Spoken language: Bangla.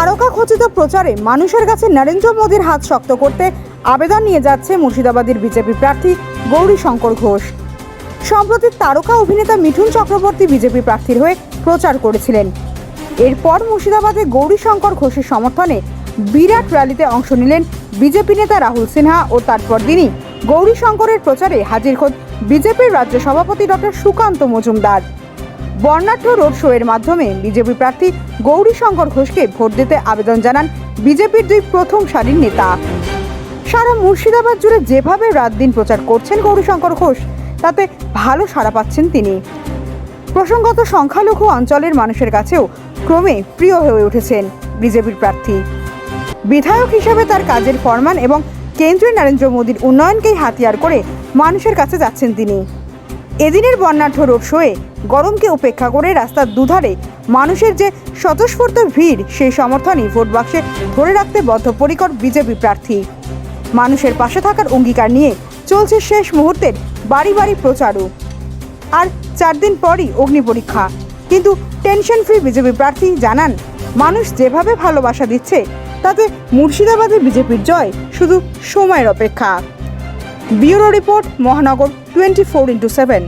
তারকা খচিত প্রচারে মানুষের কাছে নরেন্দ্র মোদীর হাত শক্ত করতে আবেদন নিয়ে যাচ্ছে মুর্শিদাবাদের বিজেপি প্রার্থী গৌরী শঙ্কর ঘোষ। সম্প্রতি তারকা অভিনেতা মিঠুন চক্রবর্তী বিজেপি প্রার্থীর হয়ে প্রচার করেছিলেন। এরপর মুর্শিদাবাদে গৌরী শঙ্কর ঘোষের সমর্থনে বিরাট র্যালিতে অংশ নিলেন বিজেপি নেতা রাহুল সিনহা ও তারপর দিনই গৌরী শঙ্করের প্রচারে হাজির খোদ বিজেপির রাজ্য সভাপতি ডক্টর সুকান্ত মজুমদার। বর্ণাঢ্য রোড শো এর মাধ্যমে বিজেপি প্রার্থী গৌরী শঙ্কর ঘোষকে ভোট দিতে আবেদন জানান বিজেপির দুই প্রথম সারির নেতা। সারা মুর্শিদাবাদ জুড়ে যেভাবে রাত দিন প্রচার করছেন গৌরীশঙ্কর ঘোষ, তাতে ভালো সাড়া পাচ্ছেন তিনি। প্রসঙ্গত, সংখ্যালঘু অঞ্চলের মানুষের কাছেও ক্রমে প্রিয় হয়ে উঠেছেন বিজেপির প্রার্থী। বিধায়ক হিসেবে তার কাজের ফরমান এবং কেন্দ্রীয় নরেন্দ্র মোদীর উন্নয়নকেই হাতিয়ার করে মানুষের কাছে যাচ্ছেন তিনি। এদিনের বর্ণাঢ্য রোড শোয়ে গরমকে উপেক্ষা করে রাস্তার দুধারে মানুষের যে স্বতঃস্ফূর্ত ভিড়, সেই সমর্থনই ভোট বাক্সে ধরে রাখতে বদ্ধপরিকর বিজেপি প্রার্থী। মানুষের পাশে থাকার অঙ্গীকার নিয়ে চলছে শেষ মুহূর্তের বাড়ি বাড়ি প্রচারও। আর চার দিন পরই অগ্নি পরীক্ষা। কিন্তু টেনশন ফ্রি বিজেপি প্রার্থী জানান, মানুষ যেভাবে ভালোবাসা দিচ্ছে, তাতে মুর্শিদাবাদে বিজেপির জয় শুধু সময়ের অপেক্ষা। ব্যুরো রিপোর্ট মহানগর টোয়েন্টি ফোর ইন্টু সেভেন।